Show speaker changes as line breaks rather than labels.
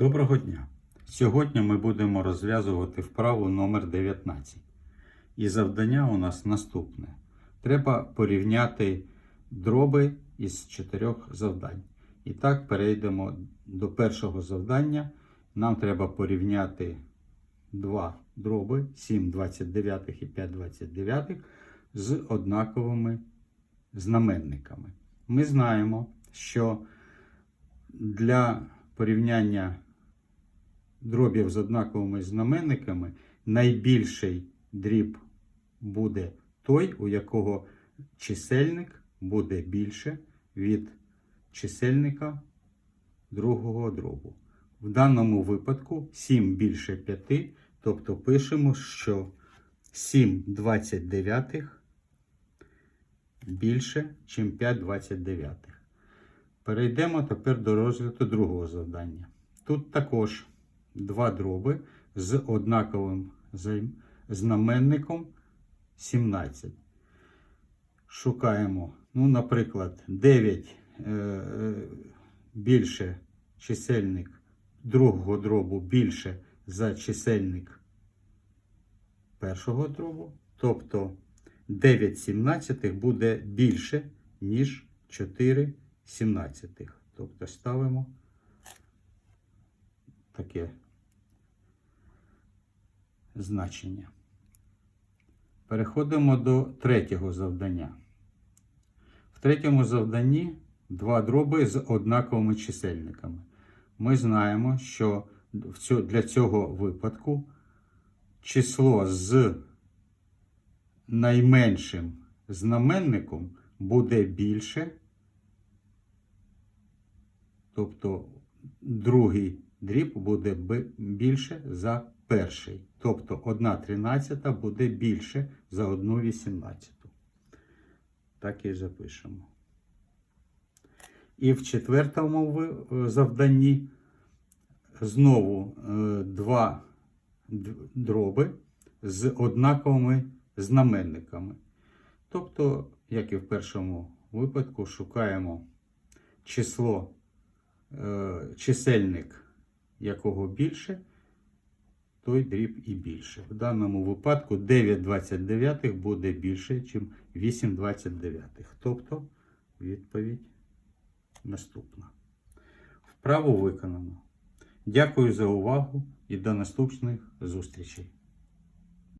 Доброго дня! Сьогодні ми будемо розв'язувати вправу номер 19. І завдання у нас наступне. Треба порівняти дроби із чотирьох завдань. І так перейдемо до першого завдання. Нам треба порівняти два дроби 7 29 і 5 29 з однаковими знаменниками. Ми знаємо, що для порівняння дробів з однаковими знаменниками найбільший дріб буде той, у якого чисельник буде більше від чисельника другого дробу. В даному випадку 7 більше 5, тобто пишемо, що 7 29 більше, ніж 5 29. Перейдемо тепер до розгляду другого завдання. Тут також два дроби з однаковим знаменником 17. Шукаємо, ну, наприклад, 9 е, е, більше чисельник другого дробу більше за чисельник першого дробу. Тобто 9 сімнадцятих буде більше, ніж 4 сімнадцятих. Тобто ставимо таке значення. Переходимо до третього завдання. В третьому завданні два дроби з однаковими чисельниками. Ми знаємо, що для цього випадку число з найменшим знаменником буде більше, тобто другий дріб буде більше за перший. Тобто 1 тринадцята буде більше за 1 вісімнадцяту. Так і запишемо. І в четвертому е, завданні знову е, два дроби з однаковими знаменниками. Тобто, як і в першому випадку, шукаємо число, е, чисельник якого більше, той дріб і більше. В даному випадку 9 29 буде більше, ніж 8 29. Тобто відповідь наступна. Вправу виконано. Дякую за увагу і до наступних зустрічей.